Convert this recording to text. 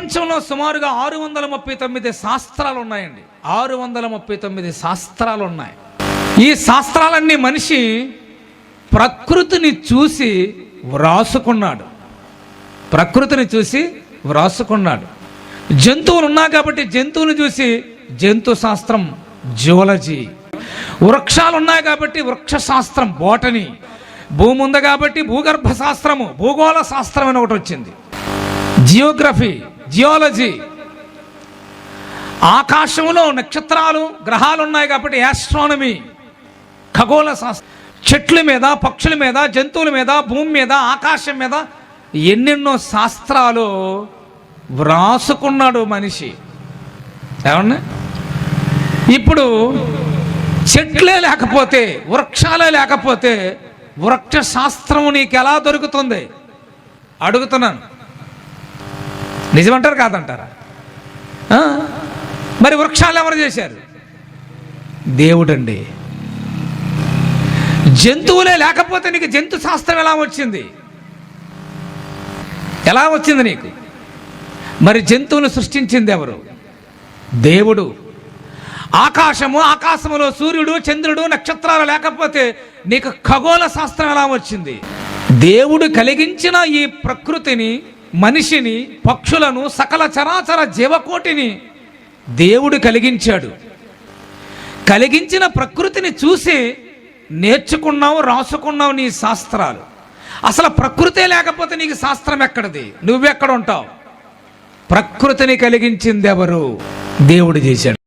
ప్రపంచంలో సుమారుగా ఆరు వందల ముప్పై తొమ్మిది శాస్త్రాలు ఉన్నాయండి ఆరు వందల ముప్పై తొమ్మిది శాస్త్రాలు ఉన్నాయి ఈ శాస్త్రాలన్నీ మనిషి ప్రకృతిని చూసి వ్రాసుకున్నాడు. ప్రకృతిని చూసి వ్రాసుకున్నాడు. జంతువులు ఉన్నాయి కాబట్టి జంతువుని చూసి జంతు శాస్త్రం జువలజీ. వృక్షాలు ఉన్నాయి కాబట్టి వృక్ష శాస్త్రం బోటనీ. భూమి ఉంది కాబట్టి భూగర్భ శాస్త్రము భూగోళ శాస్త్రం అని ఒకటి వచ్చింది. Geography geology. ఆకాశంలో నక్షత్రాలు గ్రహాలు ఉన్నాయి కాబట్టి యాస్ట్రానమీ ఖగోళ శాస్త్రం. చెట్ల మీద పక్షుల మీద జంతువుల మీద భూమి మీద ఆకాశం మీద ఎన్నెన్నో శాస్త్రాలు వ్రాసుకున్నాడు మనిషి. ఏమన్నా ఇప్పుడు చెట్లే లేకపోతే వృక్షాలే లేకపోతే వృక్ష శాస్త్రం నీకు ఎలా దొరుకుతుంది? అడుగుతున్నాను. నిజమంటారు కాదంటారా? మరి వృక్షాలు ఎవరు చేశారు? దేవుడండి. జంతువులే లేకపోతే నీకు జంతు శాస్త్రం ఎలా వచ్చింది? ఎలా వచ్చింది నీకు? మరి జంతువులు సృష్టించింది ఎవరు? దేవుడు. ఆకాశము ఆకాశములో సూర్యుడు చంద్రుడు నక్షత్రాలు లేకపోతే నీకు ఖగోళ శాస్త్రం ఎలా వచ్చింది? దేవుడు కలిగించిన ఈ ప్రకృతిని మనిషిని పక్షులను సకల చరాచర జీవకోటిని దేవుడు కలిగించాడు. కలిగించిన ప్రకృతిని చూసి నేర్చుకున్నావు రాసుకున్నావు నీ శాస్త్రాలు. అసలు ప్రకృతే లేకపోతే నీకు శాస్త్రం ఎక్కడిది? నువ్వెక్కడ ఉంటావు? ప్రకృతిని కలిగించింది ఎవరు? దేవుడు చేశాడు.